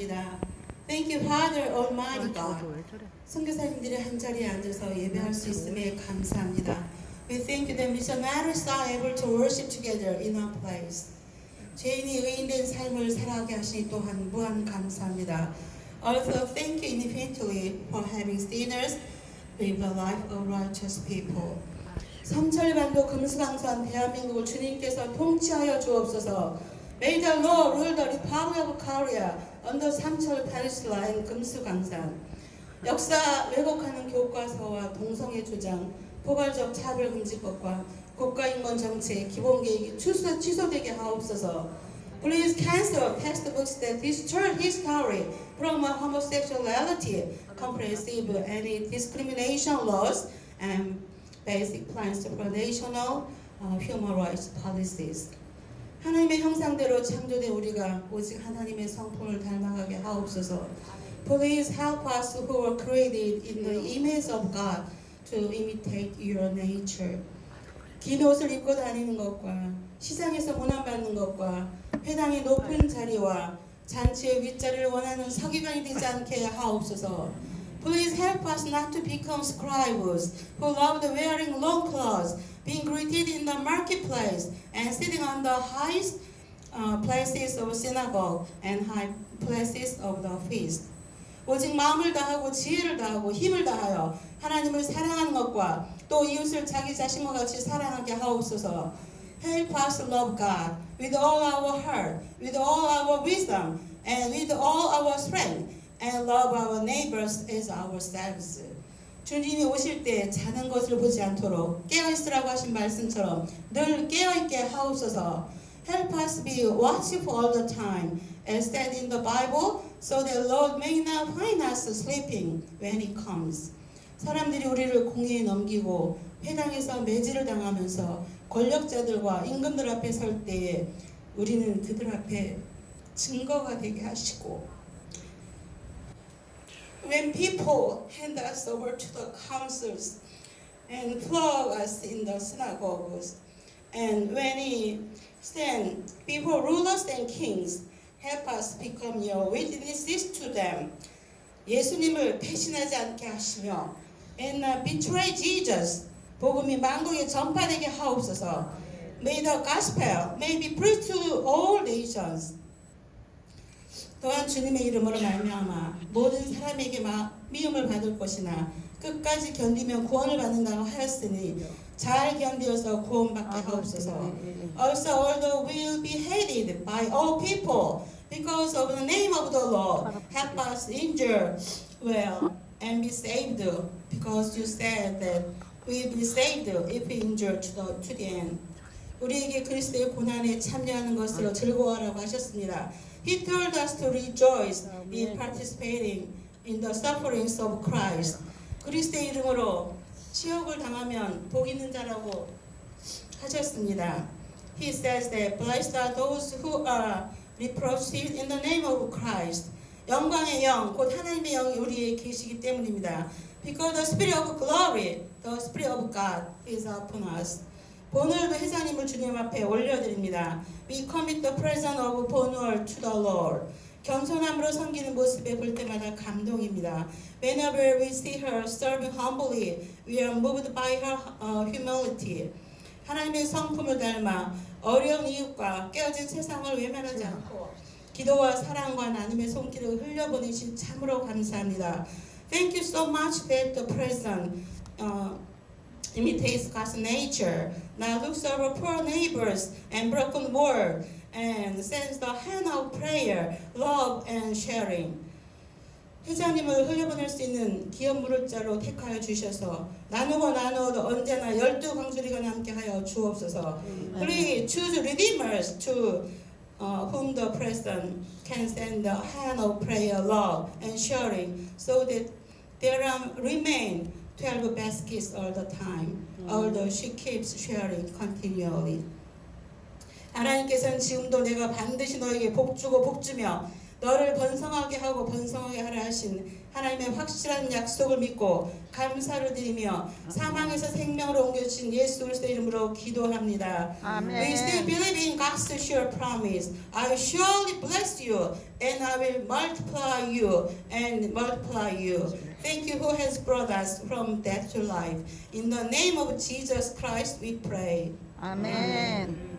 감사합니다. Thank you, Father Almighty God. 선교사님들이 한 자리에 앉아서 예배할 수 있음에 감사합니다. We thank you that missionaries are able to worship together in one place. 죄인이 의인된 삶을 살아가게 하시니 또한 무한 감사합니다. Also, thank you infinitely for having sinners live a life of righteous people. 삼천리반도 금수강산 대한민국을 주님께서 통치하여 주옵소서. May the Lord rule the Republic of Korea under 삼천 페니nsula and 금수강산. 역사 왜곡하는 교과서와 동성애 주장, 포괄적 차별 금지법과 국가인권 정책 기본 계획이 취소, 취소되게 하옵소서. Please cancel textbooks that distort history, promote homosexuality, comprehensive anti-discrimination laws, and basic plans for national uh, human rights policies. 하나님의 형상대로 창조된 우리가 오직 하나님의 성품을 닮아가게 하옵소서. Please help us who were created in the image of God to imitate your nature. 긴 옷을 입고 다니는 것과 시장에서 문안받는 것과 회당의 높은 자리와 잔치의 윗자리를 원하는 서기관이 되지 않게 하옵소서. Please help us not to become scribes who loved wearing long clothes, being greeted in the marketplace, and sitting on the highest uh, places of synagogue and high places of the feast. 오직 마음을 다하고 지혜를 다하고 힘을 다하여 하나님을 사랑하는 것과 또 이웃을 자기 자신과 같이 사랑하게 하옵소서. Help us love God with all our heart, with all our wisdom, and with all our strength, And love our neighbors as ourselves. 주님이 오실 때 자는 것을 보지 않도록 깨어 있으라고 하신 말씀처럼 늘 깨어 있게 하옵소서. Help us be watchful all the time, as said in the Bible, so that Lord may not find us sleeping when He comes. 사람들이 우리를 공회에 넘기고 회당에서 매질을 당하면서 권력자들과 임금들 앞에 설 때에 우리는 그들 앞에 증거가 되게 하시고 When people hand us over to the councils and flog us in the synagogues, and when we stand before rulers and kings, help us become your witnesses to them. 예수님을 배신하지 않게 하시며 and uh, betray Jesus. 복음이 만국에 전파되게 하옵소서. May the gospel may be preached to all nations. 또한 주님의 이름으로 말미암아 모든 사람에게 마, 미움을 받을 것이나 끝까지 견디면 구원을 받는다고 하였으니 잘 견디어서 구원받게 하옵소서. Also, although we will be hated by all people because of the name of the Lord, help us endure well and be saved because you said that we will be saved if we endure to the, to the end. 우리에게 그리스도의 고난에 참여하는 것으로 즐거워하라고 하셨습니다. He told us to rejoice in participating in the sufferings of Christ. 그리스도의 이름으로 치욕을 당하면 복 있는 자라고 하셨습니다. He says that blessed are those who are reproached in the name of Christ. 영광의 영, 곧 하나님의 영이 우리에 계시기 때문입니다. Because the Spirit of glory, the Spirit of God is upon us. 본월도 회장님을 주님 앞에 올려드립니다. We commit the presence of 본월 to the Lord. 겸손함으로 섬기는 모습에 볼 때마다 감동입니다. Whenever we see her serving humbly, we are moved by her uh, humility. 하나님의 성품을 닮아 어려운 이웃과 깨어진 세상을 외면하지 않고 기도와 사랑과 나눔의 손길을 흘려보내신 참으로 감사합니다. Thank you so much that the present uh, imitates God's nature, now looks over poor neighbors and broken world, and sends the hand of prayer, love, and sharing. 회장님을 흘려보낼 수 있는 기업 무릇자로 택하여 주셔서 나누고 나누어도 언제나 열두 광주리가 남게 하여 주옵소서. Please choose redeemers to uh, whom the president can send the hand of prayer, love, and sharing, so that there um, remain 12 baskets all the time, although she keeps sharing continually. 하나님께서는 지금도 내가 반드시 너에게 복 주고 복 주며 너를 번성하게 하고 번성하게 하라 하신 하나님의 확실한 약속을 믿고 감사를 드리며 사망에서 생명으로 옮겨주신 예수 그리스도의 이름으로 기도합니다. We still 아멘. believe in God's sure promise. I will surely bless you and I will multiply you and multiply you. Thank you who has brought us from death to life. In the name of Jesus Christ we pray. 아멘.